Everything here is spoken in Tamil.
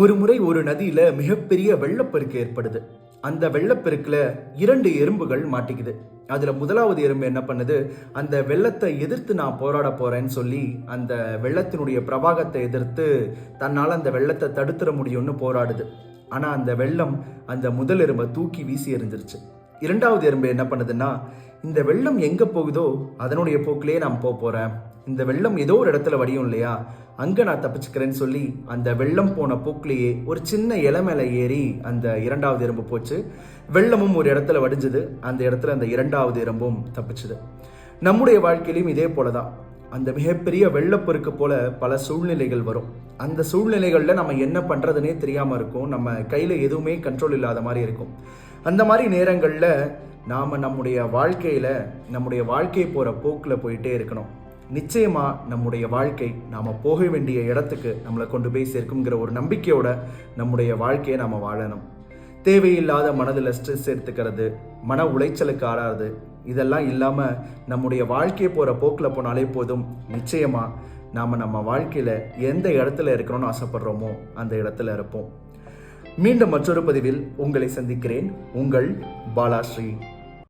ஒரு முறை ஒரு நதியில மிகப்பெரிய வெள்ளப்பெருக்கு ஏற்படுது. அந்த வெள்ளப்பெருக்கில் இரண்டு எறும்புகள் மாட்டிக்குது. அதில் முதலாவது எறும்பு என்ன பண்ணுது? அந்த வெள்ளத்தை எதிர்த்து நான் போராட போகிறேன்னு சொல்லி அந்த வெள்ளத்தினுடைய பிரவாகத்தை எதிர்த்து தன்னால் அந்த வெள்ளத்தை தடுத்துட முடியும்னு போராடுது. ஆனால் அந்த வெள்ளம் அந்த முதல் எறும்பை தூக்கி வீசி எறிஞ்சிருச்சு. இரண்டாவது எறும்பு என்ன பண்ணுதுன்னா இந்த வெள்ளம் எங்கே போகுதோ அதனுடைய போக்கிலே நான் போக போகிறேன் இந்த வெள்ளம் ஏதோ ஒரு இடத்துல வடியும் இல்லையா? அங்கே நான் தப்பிச்சுக்கிறேன்னு சொல்லி அந்த வெள்ளம் போன போக்கிலேயே ஒரு சின்ன இலை மேலே ஏறி அந்த இரண்டாவது எறும்பு போச்சு. வெள்ளமும் ஒரு இடத்துல வடிஞ்சது. அந்த இடத்துல அந்த இரண்டாவது எறும்பும் தப்பிச்சுது. நம்முடைய வாழ்க்கையிலையும் இதே போலதான். அந்த மிகப்பெரிய வெள்ளப்பெருக்கு போல பல சூழ்நிலைகள் வரும். அந்த சூழ்நிலைகளில் நம்ம என்ன பண்ணுறதுனே தெரியாமல் இருக்கும். நம்ம கையில் எதுவுமே கண்ட்ரோல் இல்லாத மாதிரி இருக்கும். அந்த மாதிரி நேரங்களில் நாம் நம்முடைய வாழ்க்கையில் நம்முடைய வாழ்க்கை போகிற போக்கில் போயிட்டே இருக்கணும். நிச்சயமாக நம்முடைய வாழ்க்கை நாம் போக வேண்டிய இடத்துக்கு நம்மளை கொண்டு போய் சேர்க்குங்கிற ஒரு நம்பிக்கையோட நம்முடைய வாழ்க்கையை நாம் வாழணும். தேவையில்லாத மனதில் ஸ்ட்ரெஸ் எடுத்துக்கிறது மன உளைச்சலுக்கு ஆறாது இதெல்லாம் இல்லாமல் நம்முடைய வாழ்க்கையை போகிற போக்கில் போனாலே போதும். நிச்சயமாக நாம் நம்ம வாழ்க்கையில் எந்த இடத்துல இருக்கணும்னு ஆசைப்படுறோமோ அந்த இடத்துல இருப்போம். மீண்டும் மற்றொரு பதிவில் உங்களை சந்திக்கிறேன். உங்கள் பாலாஸ்ரீ.